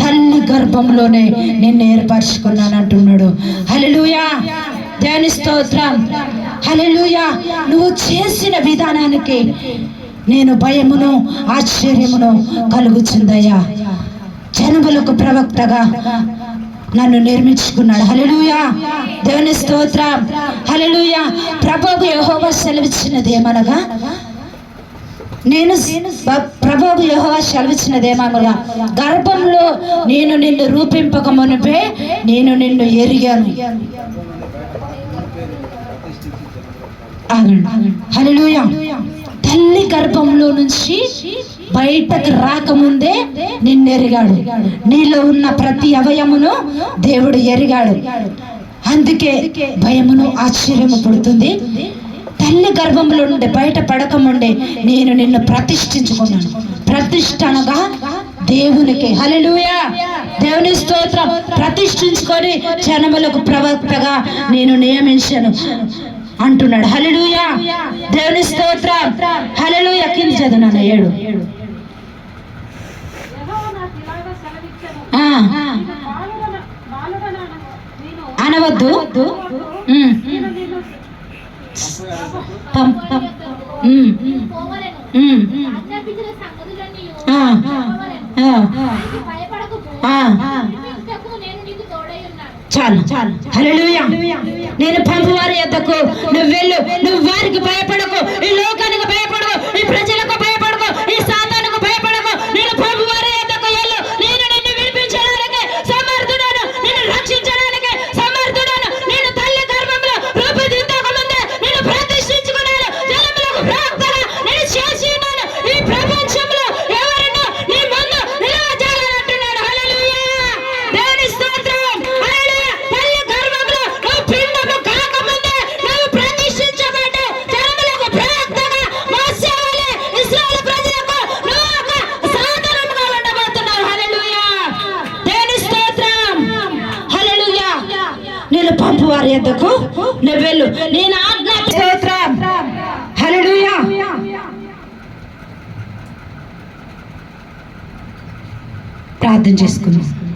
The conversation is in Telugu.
తల్లి గర్భంలోనే నిన్ను ఏర్పరచుకున్నాను అంటున్నాడు. హలలుయా దేని స్తోత్రం. హలలుయా నువ్వు చేసిన విధానానికి నేను భయమును ఆశ్చర్యమును కలుగుచుందయ్యా. జనములకు ప్రవక్తగా నన్ను నిర్మించుకున్నాడు. హలలుయా దేవుని స్తోత్రం. హలలుయా ప్రభువు యహోవ సెలవిచ్చినది ఏమనగా నేను ప్రభు యహోవా సెలవిచ్చినదేమనగా గర్భంలో నేను నిన్ను రూపింపక మునిపే నేను నిన్ను ఎరిగాను. హలోయా తల్లి గర్భంలో నుంచి బయటకు రాకముందే నిన్నెరిగాడు నీలో ఉన్న ప్రతి అవయమును దేవుడు ఎరిగాడు. అందుకే భయమును ఆశ్చర్యము పుడుతుంది. గర్భంలో నుండి బయట పడకముండే నేను నిన్ను ప్రతిష్ఠించుకున్నాను. ప్రతిష్ఠ అనగా దేవునికి. హల్లెలూయా. దేవుని స్తోత్రం. ప్రతిష్ఠించుకొని జనములకు ప్రవక్తగా నేను నియమించాను అంటున్నాడు. హల్లెలూయా. దేవుని స్తోత్రం. హల్లెలూయా. కింది చదువు ఏడు. యెహోవా చాలు. చాలు. హల్లెలూయా. నేను పంపు వారి యొద్దకు నువ్వు వెళ్ళు. నువ్వు పంపు వారి యొద్దకు నువ్వు వెళ్ళు. నేను ఆజ్ఞ స్తోత్రం. హల్లెలూయా. ప్రార్థన చేసుకుందాం.